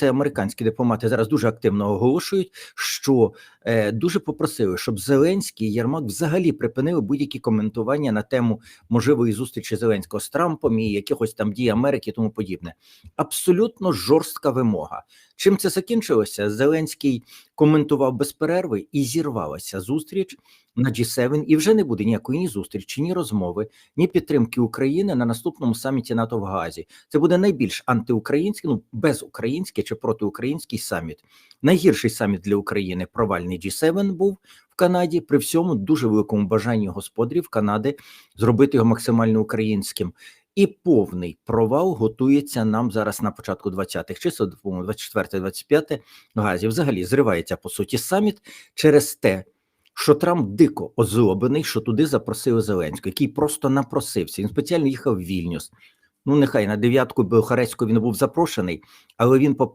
це американські дипломати зараз дуже активно оголошують, що е, дуже попросили, щоб Зеленський і Єрмак взагалі припинили будь-які коментування на тему можливої зустрічі Зеленського з Трампом і якихось там дій Америки і тому подібне. Абсолютно жорстка вимога. Чим це закінчилося? Зеленський коментував без перерви і зірвалася зустріч на G7, і вже не буде ніякої ні зустрічі, ні розмови, ні підтримки України на наступному саміті НАТО в Гаазі. Це буде найбільш антиукраїнський, ну безукраїнський чи протиукраїнський саміт. Найгірший саміт для України провальний G7 був в Канаді при всьому дуже великому бажанні господарів Канади зробити його максимально українським. І повний провал готується нам зараз на початку 20-х чисел, по-моєму, 24-25 Газі. Взагалі зривається по суті саміт через те, що Трамп дико озлоблений, що туди запросили Зеленського, який просто напросився. Він спеціально їхав в Вільнюс. Ну, нехай на дев'ятку Бухарецьку він був запрошений, але він, по